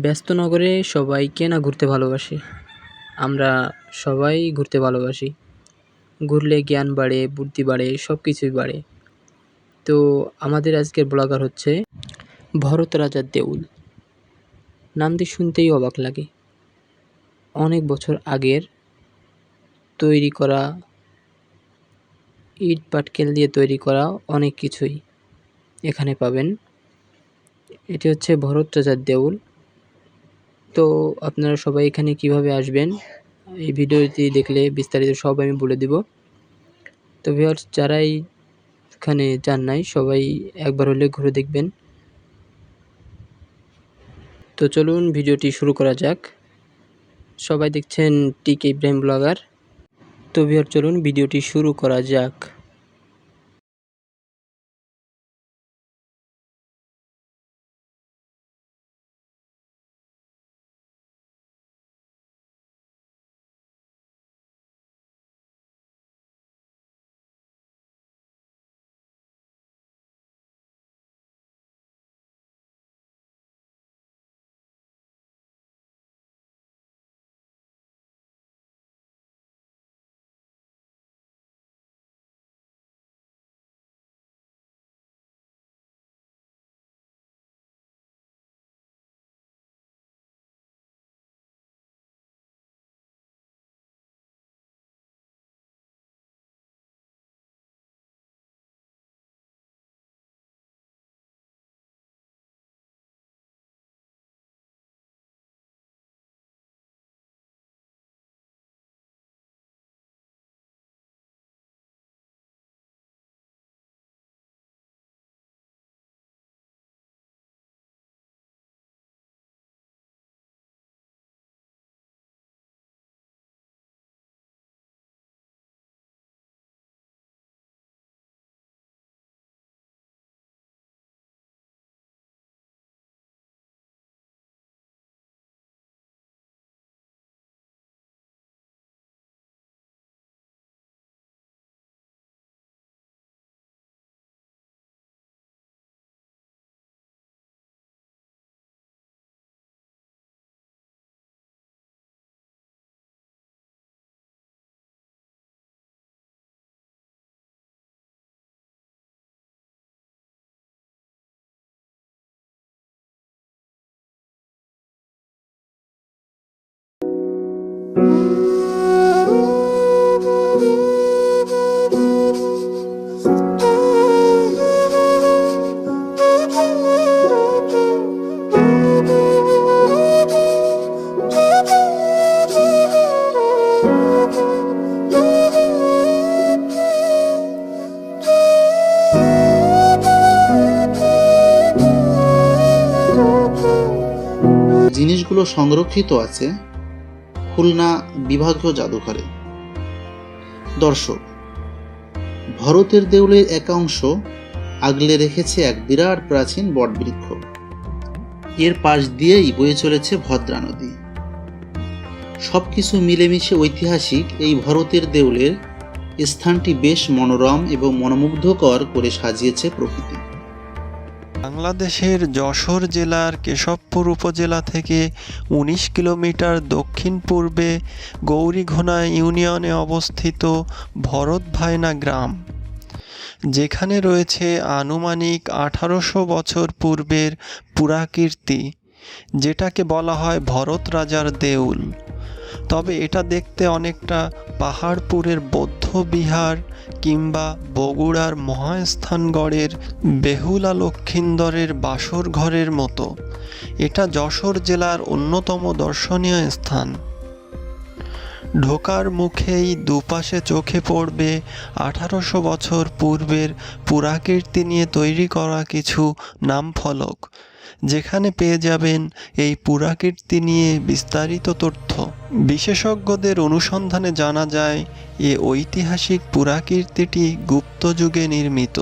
ব্যস্ত নগরে সবাই কে না ঘুরতে ভালোবাসে। আমরা সবাই ঘুরতে ভালোবাসি। ঘুরলে জ্ঞান বাড়ে, বুদ্ধি বাড়ে সব কিছুই বাড়ে। তো আমাদের আজকের ব্লগার হচ্ছে ভরত রাজার দেউল। নামটি শুনতেই অবাক লাগে। অনেক বছর আগের তৈরি করা ইট পাটকেল দিয়ে তৈরি করা অনেক কিছুই এখানে পাবেন। এটি হচ্ছে ভরত রাজার দেউল। তো আপনারা সবাই এখানে কীভাবে আসবেন, এই ভিডিওটি দেখলে বিস্তারিত সব আমি বলে দিব। তো ভিউয়ার্স যারাই এখানে যান নাই, সবাই একবার হলে ঘুরে দেখবেন। তো চলুন ভিডিওটি শুরু করা যাক। সবাই দেখছেন টিকে ইব্রাহিম ব্লগার। তো ভিউয়ার চলুন ভিডিওটি শুরু করা যাক। জিনিসগুলো সংরক্ষিত আছে। খুলনা বিভাগীয় জাদুঘরে। দর্শক, ভরতের দেউলের একাংশ আগলে রেখেছে এক বিরাট প্রাচীন বটবৃক্ষ। এর পাশ দিয়েই বয়ে চলেছে ভদ্রা নদী। সবকিছু মিলেমিশে ঐতিহাসিক এই ভরতের দেউলের স্থানটি বেশ মনোরম এবং মনোমুগ্ধকর করে সাজিয়েছে প্রকৃতি। বাংলাদেশের যশোর জেলার কেশবপুর উপজেলা থেকে উনিশ কিলোমিটার দক্ষিণ পূর্বে গৌরীঘোনা ইউনিয়নে অবস্থিত ভরত ভায়না গ্রাম, যেখানে রয়েছে আনুমানিক আঠারোশো বছর পূর্বের পুরাকীর্তি। যেটাকে বলা হয় ভরত রাজার দেউল। তবে এটা দেখতে অনেকটা পাহাড়পুরের বৌদ্ধ বিহার কিংবা বগুড়ার মহাস্থানগড়ের বেহুলা লক্ষিন্দরের বাসর ঘরের মতো। এটা যশোর জেলার অন্যতম দর্শনীয় স্থান। ঢোকার মুখেই দুপাশে চোখে পড়বে আঠারোশো বছর পূর্বের পুরাকীর্তি নিয়ে তৈরি করা কিছু নামফলক, যেখানে পেয়ে যাবেন এই পুরাকীর্তি নিয়ে বিস্তারিত তথ্য। বিশেষজ্ঞদের অনুসন্ধানে জানা যায়, এ ঐতিহাসিক পুরাকীর্তিটি গুপ্ত যুগে নির্মিত।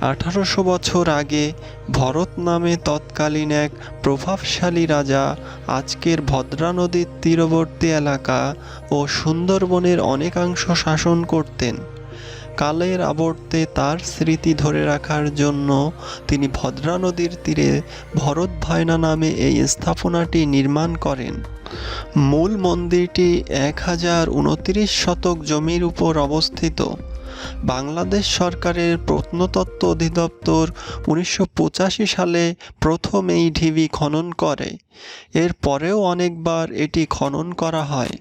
আঠারোশো বছর আগে ভরত নামে তৎকালীন এক প্রভাবশালী রাজা আজকের ভদ্রা নদীর তীরবর্তী এলাকা ও সুন্দরবনের অনেকাংশ শাসন করতেন। কালের আবর্তে তার স্মৃতি ধরে রাখার জন্য তিনি ভদ্রা নদীর তীরে ভরত ভায়না নামে এই স্থাপনাটি নির্মাণ করেন। মূল মন্দিরটি এক হাজার উনত্রিশ শতক জমির উপর অবস্থিত। বাংলাদেশ সরকারের প্রত্নতত্ত্ব অধিদপ্তর উনিশশো পঁচাশি সালে প্রথম এই ঢিবি খনন করে। এর পরেও অনেকবার এটি খনন করা হয়।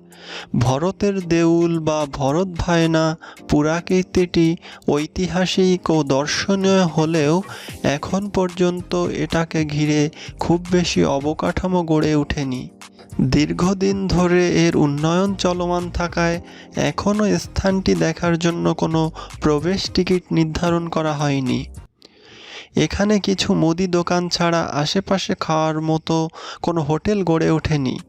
ভরতের দেউল বা ভরত ভায়না পুরাকীর্তিটি ঐতিহাসিক ও দর্শনীয় হলেও এখন পর্যন্ত এটাকে ঘিরে খুব বেশি অবকাঠামো গড়ে ওঠেনি। দীর্ঘদিন ধরে এর উন্নয়ন চলমান থাকায় এখনও স্থানটি দেখার জন্য কোনো প্রবেশ টিকিট নির্ধারণ করা হয়নি। এখানে কিছু মুদি দোকান ছাড়া আশেপাশে খাওয়ার মতো কোনো হোটেল গড়ে ওঠেনি।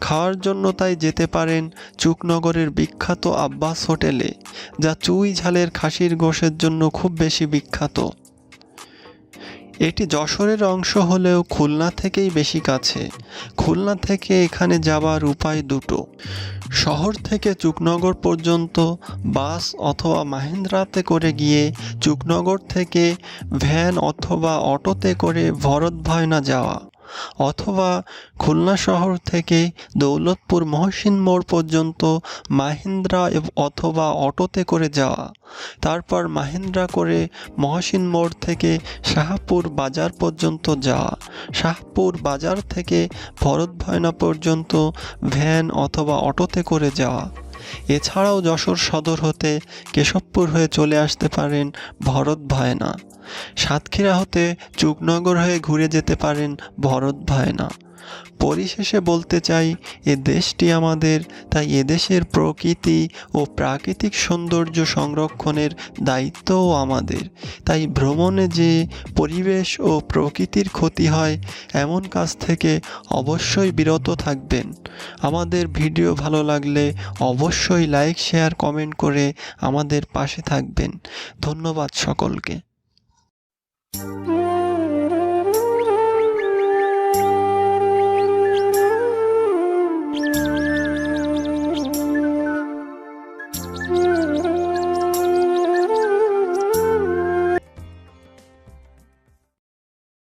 খাওয়ার জন্য তাই যেতে পারেন চুকনগরের বিখ্যাত আব্বাস হোটেলে, যা চুই ঝালের খাসির গোশের জন্য খুব বেশি বিখ্যাত। এটি যশোরের অংশ হলেও খুলনা থেকেই বেশি কাছে। খুলনা থেকে এখানে যাবার উপায় দুটো। শহর থেকে চুকনগর পর্যন্ত বাস অথবা মাহিন্দ্রাতে করে গিয়ে চুকনগর থেকে ভ্যান অথবা অটোতে করে ভরত ভয়না যাওয়া। অথবা খুলনা শহর থেকে দৌলতপুর মহসিন মোড় পর্যন্ত মাহিন্দ্রা অথবা অটোতে করে যাওয়া। তারপর মাহিন্দ্রা করে মহসিন মোড় থেকে শাহপুর বাজার পর্যন্ত যাওয়া। শাহপুর বাজার থেকে ভরত ভয়না পর্যন্ত ভ্যান অথবা অটোতে করে যাওয়া। এছাড়াও যশোর সদর হতে কেশবপুর হয়ে চলে আসতে পারেন ভরত ভায়না। সাতক্ষীরা হতে চুকনগর হয়ে ঘুরে যেতে পারেন ভরত ভায়না। পরিশেষে বলতে চাই, এ দেশটি আমাদের, তাই এদেশের প্রকৃতি ও প্রাকৃতিক সৌন্দর্য সংরক্ষণের দায়িত্বও আমাদের। তাই ভ্রমণে যে পরিবেশ ও প্রকৃতির ক্ষতি হয়, এমন কাজ থেকে অবশ্যই বিরত থাকবেন। আমাদের ভিডিও ভালো লাগলে অবশ্যই লাইক, শেয়ার, কমেন্ট করে আমাদের পাশে থাকবেন। ধন্যবাদ সকলকে।